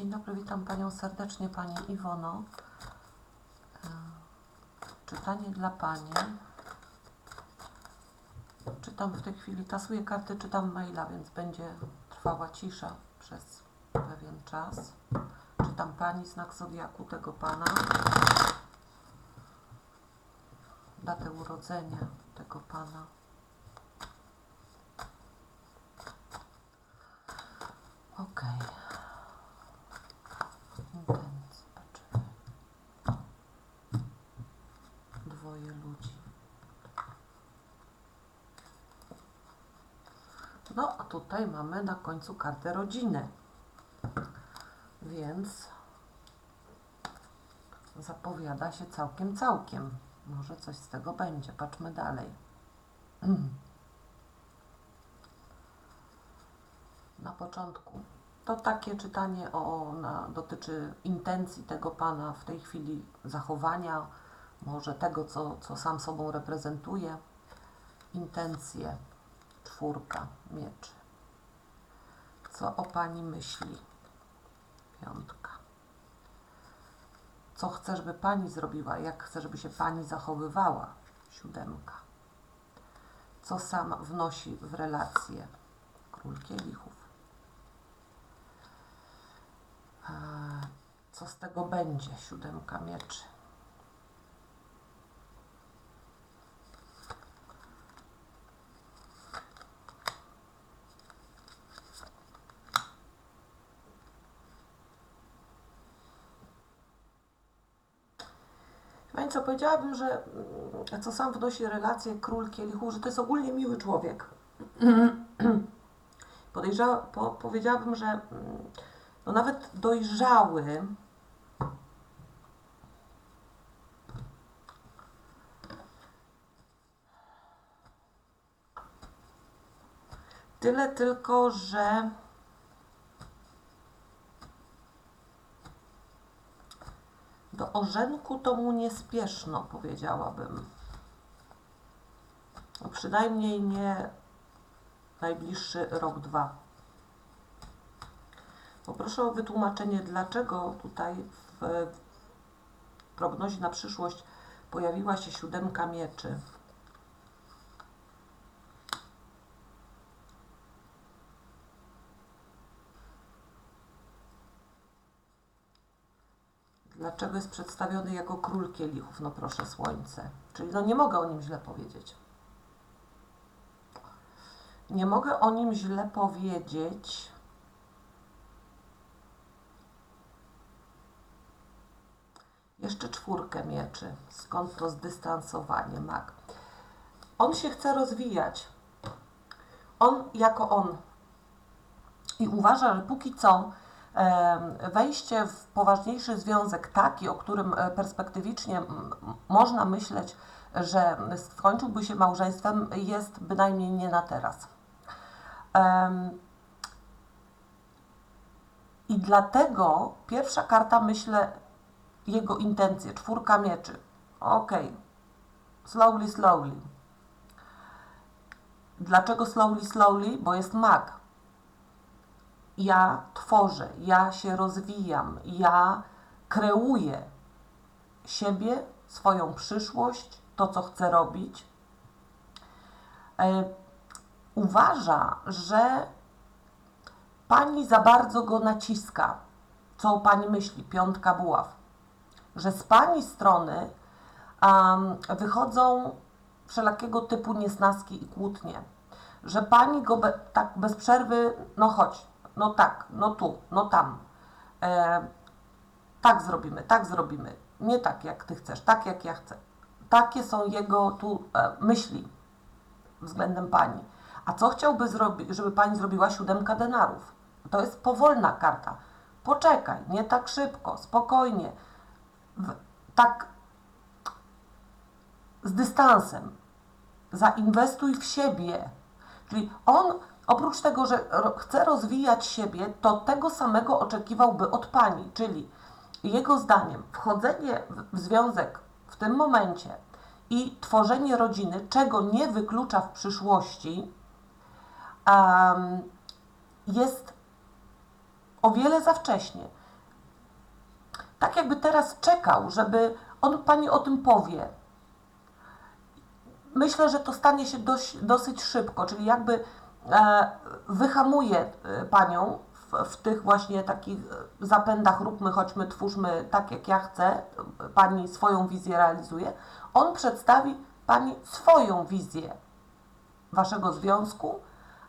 Dzień dobry, witam Panią serdecznie, Pani Iwono. E, Czytanie dla Pani. Czytam w tej chwili, tasuję karty, czytam maila, więc będzie trwała cisza przez pewien czas. Czytam Pani znak zodiaku tego Pana. Datę urodzenia tego Pana. Okej. Intencje, patrzymy. Dwoje ludzi. No, a tutaj mamy na końcu kartę rodziny. Więc zapowiada się całkiem, całkiem. Może coś z tego będzie. Patrzmy dalej. Na początku to takie czytanie o, na, dotyczy intencji tego pana w tej chwili, zachowania, może tego, co, co sam sobą reprezentuje. Intencje, czwórka mieczy. Co o pani myśli? Piątka. Co chce, żeby pani zrobiła? Jak chce, żeby się pani zachowywała? Siódemka. Co sam wnosi w relacje? Król kielichów. Eee, Co z tego będzie? Siódemka mieczy. Pani co, powiedziałabym, że mm, co sam wnosi relacje król kielichu, że to jest ogólnie miły człowiek. Podejrza, po, powiedziałabym, że mm, no nawet dojrzały, tyle tylko, że do orzenku to mu nie spieszno, powiedziałabym. No przynajmniej nie najbliższy rok, dwa. Poproszę o wytłumaczenie, dlaczego tutaj w prognozie na przyszłość pojawiła się siódemka mieczy. Dlaczego jest przedstawiony jako król kielichów? No proszę, słońce. Czyli no nie mogę o nim źle powiedzieć. Nie mogę o nim źle powiedzieć. Jeszcze czwórkę mieczy. Skąd to zdystansowanie mag? On się chce rozwijać. On jako on. I uważa, że póki co wejście w poważniejszy związek, taki, o którym e, perspektywicznie można myśleć, że skończyłby się małżeństwem, jest bynajmniej nie na teraz. I dlatego pierwsza karta, myślę, jego intencje, czwórka mieczy. Okej, slowly, slowly. Dlaczego slowly, slowly? Bo jest mag. Ja tworzę, ja się rozwijam, ja kreuję siebie, swoją przyszłość, to co chcę robić. E, uważa, że pani za bardzo go naciska. Co pani myśli? Piątka buław że z pani strony um, wychodzą wszelakiego typu niesnaski i kłótnie, że pani go be, tak bez przerwy, no chodź, no tak, no tu, no tam, e, tak zrobimy, tak zrobimy, nie tak jak ty chcesz, tak jak ja chcę. Takie są jego tu e, myśli względem pani. A co chciałby zrobić, żeby pani zrobiła siódemka denarów? To jest powolna karta. Poczekaj, nie tak szybko, spokojnie w, tak z dystansem. Zainwestuj w siebie. Czyli on, oprócz tego, że chce rozwijać siebie, to tego samego oczekiwałby od pani. Czyli jego zdaniem wchodzenie w, związek w tym momencie i tworzenie rodziny, czego nie wyklucza w przyszłości, jest o wiele za wcześnie. tak jakby teraz czekał, żeby on pani o tym powie. Myślę, że to stanie się dość, dosyć szybko, czyli jakby wyhamuje e, panią w, w tych właśnie takich e, zapędach, róbmy, chodźmy, twórzmy tak jak ja chcę, pani swoją wizję realizuje. On przedstawi pani swoją wizję waszego związku,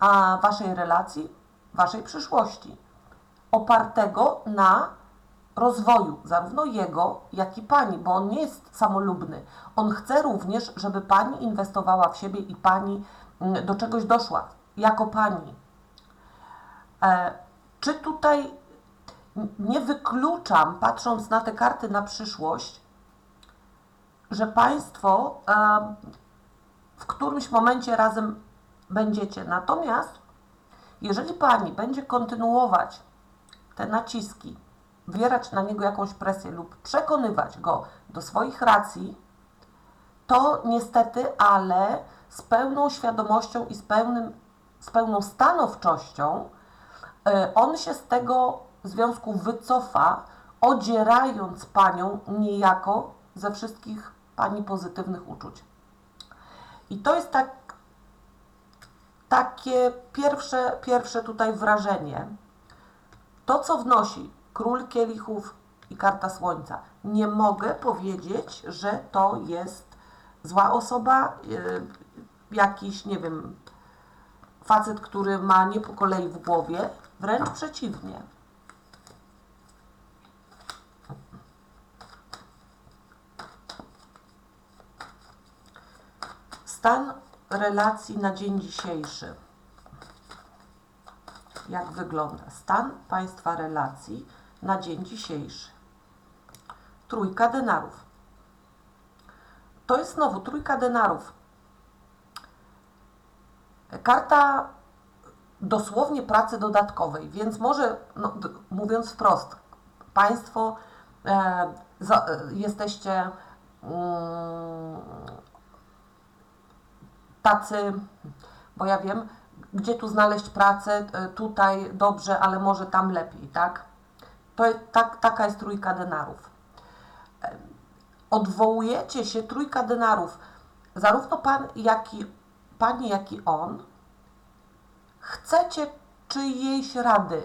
a waszej relacji, waszej przyszłości, opartego na rozwoju zarówno jego, jak i pani, bo on nie jest samolubny. On chce również, żeby pani inwestowała w siebie i pani mm, do czegoś doszła, jako pani. E, czy tutaj nie wykluczam, patrząc na te karty na przyszłość, że państwo e, w którymś momencie razem będziecie. Natomiast jeżeli pani będzie kontynuować te naciski, wywierać na niego jakąś presję lub przekonywać go do swoich racji, to niestety, ale z pełną świadomością i z, pełnym, z pełną stanowczością e, on się z tego związku wycofa, odzierając panią niejako ze wszystkich pani pozytywnych uczuć. I to jest tak, takie pierwsze, pierwsze tutaj wrażenie. To, co wnosi król kielichów i karta słońca, nie mogę powiedzieć, że to jest zła osoba, yy, jakiś, nie wiem, facet, który ma nie po kolei w głowie, wręcz przeciwnie. Stan relacji na dzień dzisiejszy. Jak wygląda stan Państwa relacji na dzień dzisiejszy? Trójka denarów. To jest znowu trójka denarów. Karta dosłownie pracy dodatkowej, więc może, no, mówiąc wprost, Państwo e, za, e, jesteście mm, tacy, bo ja wiem, gdzie tu znaleźć pracę, e, tutaj dobrze, ale może tam lepiej, tak? To tak, taka jest trójka denarów. E, Odwołujecie się, trójka denarów, zarówno pan, jak i, pani, jak i on, chcecie czyjejś rady,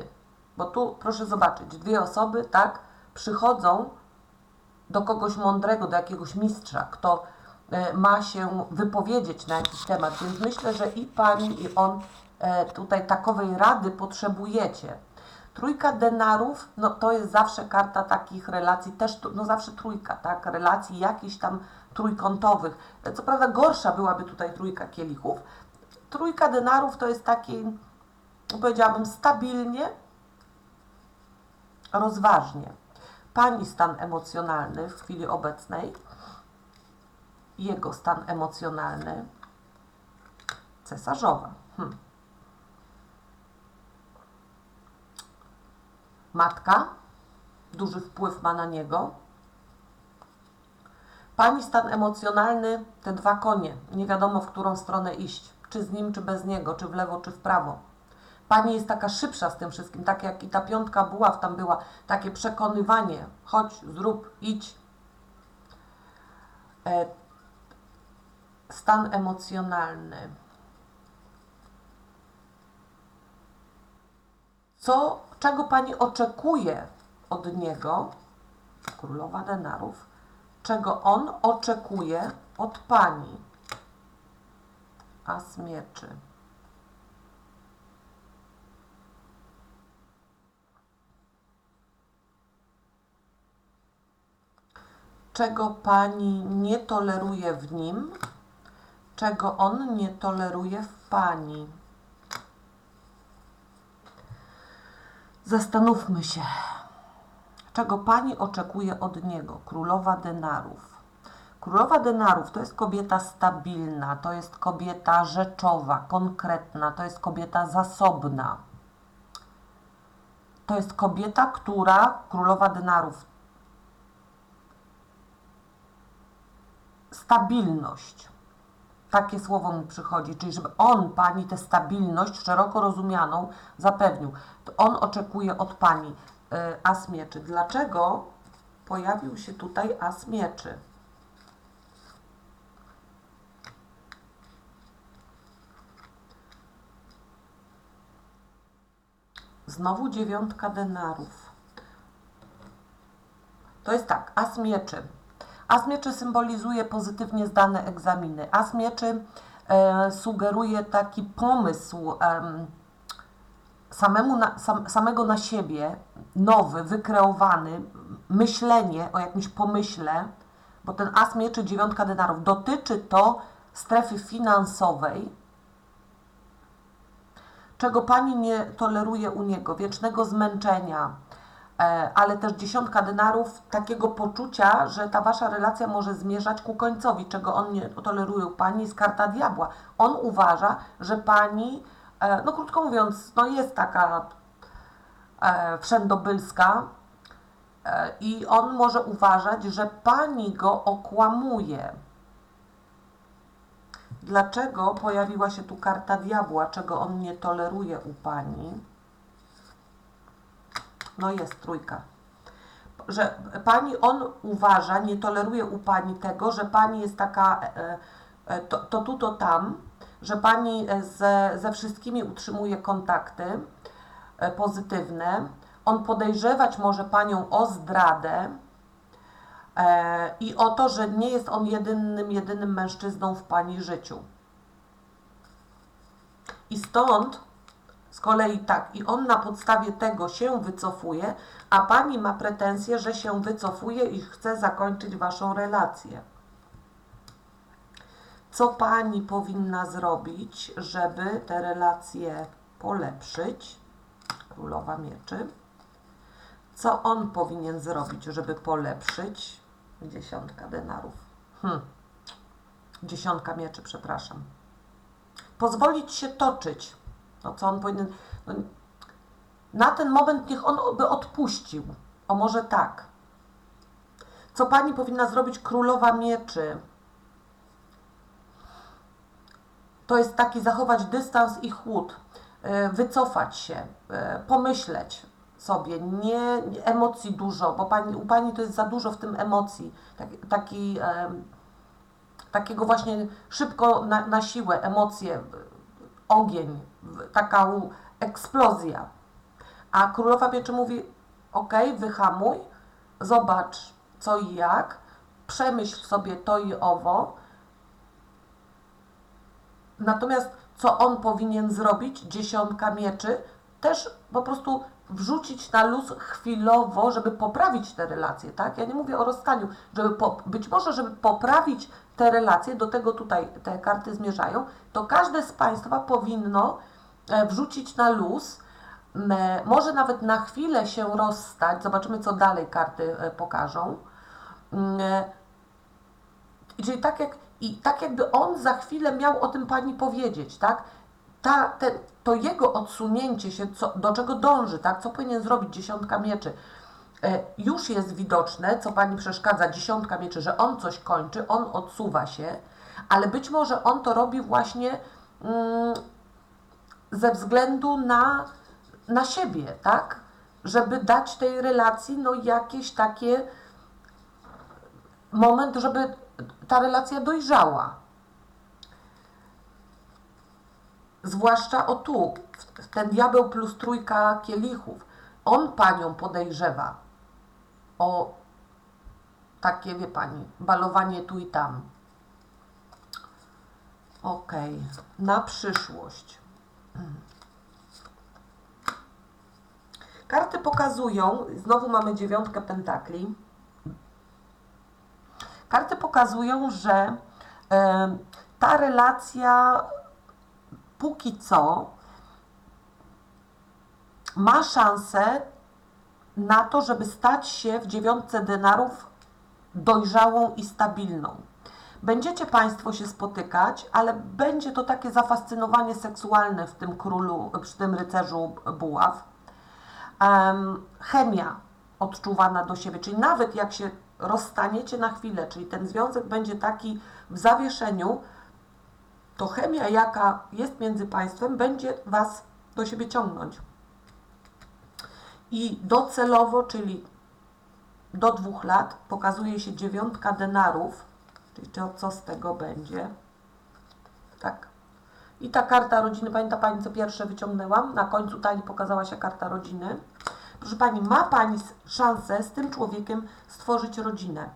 bo tu proszę zobaczyć, dwie osoby, tak, przychodzą do kogoś mądrego, do jakiegoś mistrza, kto e, ma się wypowiedzieć na jakiś temat, więc myślę, że i pani, i on e, tutaj takowej rady potrzebujecie. Trójka denarów, no to jest zawsze karta takich relacji, też no zawsze trójka, tak, relacji jakichś tam trójkątowych. Co prawda gorsza byłaby tutaj trójka kielichów. Trójka denarów to jest taki, powiedziałabym, stabilnie, rozważnie. Pani stan emocjonalny w chwili obecnej, jego stan emocjonalny, cesarzowa. Hm. Matka, duży wpływ ma na niego. Pani stan emocjonalny, te dwa konie, nie wiadomo w którą stronę iść, czy z nim, czy bez niego, czy w lewo, czy w prawo. Pani jest taka szybsza z tym wszystkim, tak jak i ta piątka buław tam była, takie przekonywanie, chodź, zrób, idź. E, stan emocjonalny. Co, czego Pani oczekuje od niego, królowa denarów, czego on oczekuje od Pani? As mieczy. czego pani nie toleruje w nim, czego on nie toleruje w pani. Zastanówmy się, czego pani oczekuje od niego, królowa denarów. Królowa denarów to jest kobieta stabilna, to jest kobieta rzeczowa, konkretna, to jest kobieta zasobna. To jest kobieta, która, królowa denarów, stabilność. Takie słowo mi przychodzi, czyli żeby on pani tę stabilność szeroko rozumianą zapewnił. To on oczekuje od pani y, as mieczy. Dlaczego pojawił się tutaj as mieczy. Znowu dziewiątka denarów. To jest tak, as mieczy. As mieczy symbolizuje pozytywnie zdane egzaminy. As mieczy e, sugeruje taki pomysł em, samemu na, sam, samego na siebie, nowy, wykreowany, myślenie o jakimś pomyśle, bo ten as mieczy, dziewiątka denarów, dotyczy to strefy finansowej, czego pani nie toleruje u niego, wiecznego zmęczenia, e, ale też dziesiątka denarów, takiego poczucia, że ta wasza relacja może zmierzać ku końcowi, czego on nie toleruje u pani, jest karta diabła. On uważa, że pani, e, no krótko mówiąc, no jest taka e, wszędobylska i on może uważać, że pani go okłamuje. Dlaczego pojawiła się tu karta diabła, czego on nie toleruje u pani? No jest trójka. Że pani, on uważa, nie toleruje u pani tego, że pani jest taka e, e, to, to tu, to tam, że pani ze, ze wszystkimi utrzymuje kontakty e, pozytywne. On podejrzewać może panią o zdradę, e, i o to, że nie jest on jedynym, jedynym mężczyzną w pani życiu. I stąd z kolei tak, i on na podstawie tego się wycofuje, a pani ma pretensje, że się wycofuje i chce zakończyć waszą relację. Co pani powinna zrobić, żeby te relacje polepszyć? Królowa mieczy. Co on powinien zrobić, żeby polepszyć? Dziesiątka denarów. Hm. Dziesiątka mieczy, przepraszam. Pozwolić się toczyć. No co on powinien. No, na ten moment niech on by odpuścił. O może tak. Co pani powinna zrobić królowa mieczy? To jest taki zachować dystans i chłód, yy, wycofać się, yy, pomyśleć sobie, nie, emocji dużo, bo pani, u pani to jest za dużo w tym emocji, tak, taki, yy, takiego właśnie szybko na, na siłę, emocje, ogień, taka eksplozja. A królowa mieczy mówi: OK, wyhamuj, zobacz co i jak, przemyśl sobie to i owo. Natomiast co on powinien zrobić, dziesiątka mieczy, też po prostu wrzucić na luz chwilowo, żeby poprawić te relacje, tak? Ja nie mówię o rozstaniu, żeby po, być może, żeby poprawić te relacje, do tego tutaj te karty zmierzają, to każde z Państwa powinno e, wrzucić na luz, może nawet na chwilę się rozstać, zobaczymy co dalej karty e, pokażą. E, czyli tak jak, i tak jakby on za chwilę miał o tym Pani powiedzieć, tak? Ta, te, to jego odsunięcie się, co, do czego dąży, tak? Co powinien zrobić dziesiątka mieczy? E, już jest widoczne, co pani przeszkadza, dziesiątka mieczy, że on coś kończy, on odsuwa się, ale być może on to robi właśnie mm, ze względu na, na siebie, tak? Żeby dać tej relacji no, jakieś takie moment, żeby ta relacja dojrzała. Zwłaszcza o tu, ten diabeł plus trójka kielichów. On panią podejrzewa o takie, wie pani, balowanie tu i tam. Ok, na przyszłość. Karty pokazują, znowu mamy dziewiątkę pentakli. Karty pokazują, że ta relacja póki co ma szansę na to, żeby stać się w dziewiątce denarów dojrzałą i stabilną. Będziecie Państwo się spotykać, ale będzie to takie zafascynowanie seksualne w tym królu, przy tym rycerzu buław. Um, chemia odczuwana do siebie, czyli nawet jak się rozstaniecie na chwilę, czyli ten związek będzie taki w zawieszeniu, to chemia, jaka jest między Państwem, będzie Was do siebie ciągnąć i docelowo, czyli do dwóch lat pokazuje się dziewiątka denarów, czyli to, co z tego będzie. Tak. I ta karta rodziny, pamięta Pani, co pierwsze wyciągnęłam? Na końcu talii pokazała się karta rodziny. Proszę Pani, ma Pani szansę z tym człowiekiem stworzyć rodzinę.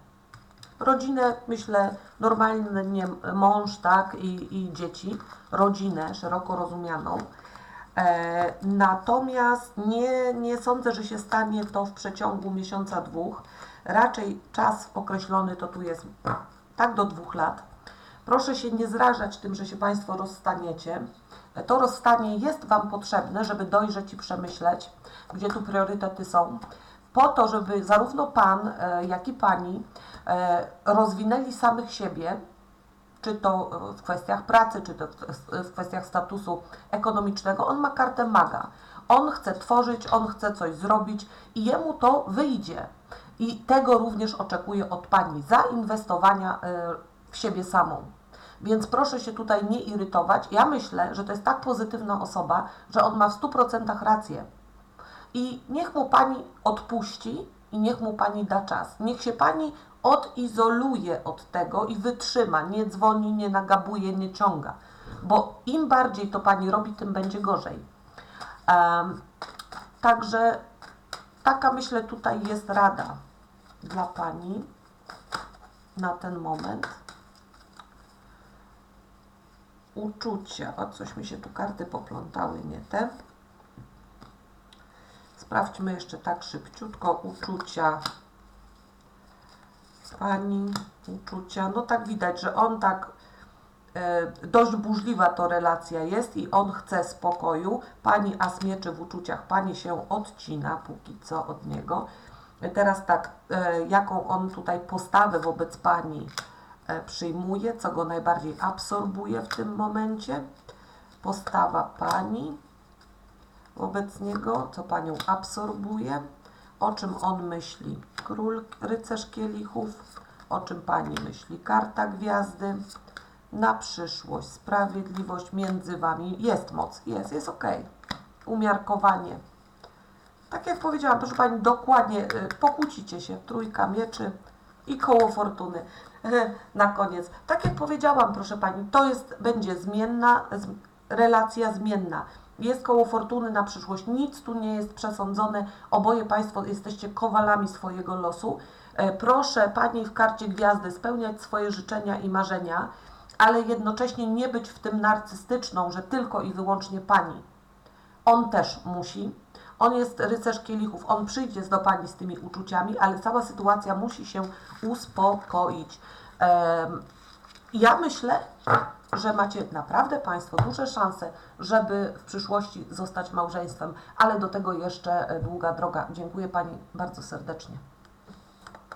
Rodzinę, myślę, normalnie mąż, tak, i, i dzieci. Rodzinę szeroko rozumianą. E, natomiast nie, nie sądzę, że się stanie to w przeciągu miesiąca, dwóch. Raczej czas określony to tu jest tak do dwóch lat. Proszę się nie zrażać tym, że się Państwo rozstaniecie. To rozstanie jest Wam potrzebne, żeby dojrzeć i przemyśleć, gdzie tu priorytety są, po to, żeby zarówno Pan, e, jak i Pani e, rozwinęli samych siebie, czy to w kwestiach pracy, czy to w- kwestiach statusu ekonomicznego, on ma kartę maga. On chce tworzyć, on chce coś zrobić i jemu to wyjdzie. I tego również oczekuję od Pani, zainwestowania y, w siebie samą. Więc proszę się tutaj nie irytować. Ja myślę, że to jest tak pozytywna osoba, że on ma w 100% rację. I niech mu Pani odpuści i niech mu Pani da czas. Niech się Pani odizoluje od tego i wytrzyma. Nie dzwoni, nie nagabuje, nie ciąga. Bo im bardziej to Pani robi, tym będzie gorzej. Em, także taka myślę tutaj jest rada dla Pani na ten moment. Uczucia. O, coś mi się tu karty poplątały, nie te. Sprawdźmy jeszcze tak szybciutko uczucia pani, uczucia. No tak widać, że on tak e, dość burzliwa to relacja jest i on chce spokoju. Pani as mieczy w uczuciach, pani się odcina póki co od niego. Teraz tak, e, jaką on tutaj postawę wobec pani e, przyjmuje, co go najbardziej absorbuje w tym momencie. Postawa pani wobec niego, co panią absorbuje, o czym on myśli. Król, rycerz kielichów, o czym pani myśli. Karta gwiazdy, na przyszłość, sprawiedliwość między wami. Jest moc, jest, jest ok. Umiarkowanie. Tak jak powiedziałam, proszę pani, dokładnie y, pokłócicie się. Trójka mieczy i koło fortuny. Na koniec. Tak jak powiedziałam, proszę pani, to jest, będzie zmienna, relacja zmienna. Jest koło fortuny na przyszłość. Nic tu nie jest przesądzone. Oboje Państwo jesteście kowalami swojego losu. E, Proszę Pani w karcie gwiazdy spełniać swoje życzenia i marzenia, ale jednocześnie nie być w tym narcystyczną, że tylko i wyłącznie Pani. On też musi. On jest rycerz kielichów, on przyjdzie do Pani z tymi uczuciami, ale cała sytuacja musi się uspokoić. Ja myślę, że macie naprawdę Państwo duże szanse, żeby w przyszłości zostać małżeństwem, ale do tego jeszcze e, długa droga. Dziękuję Pani bardzo serdecznie.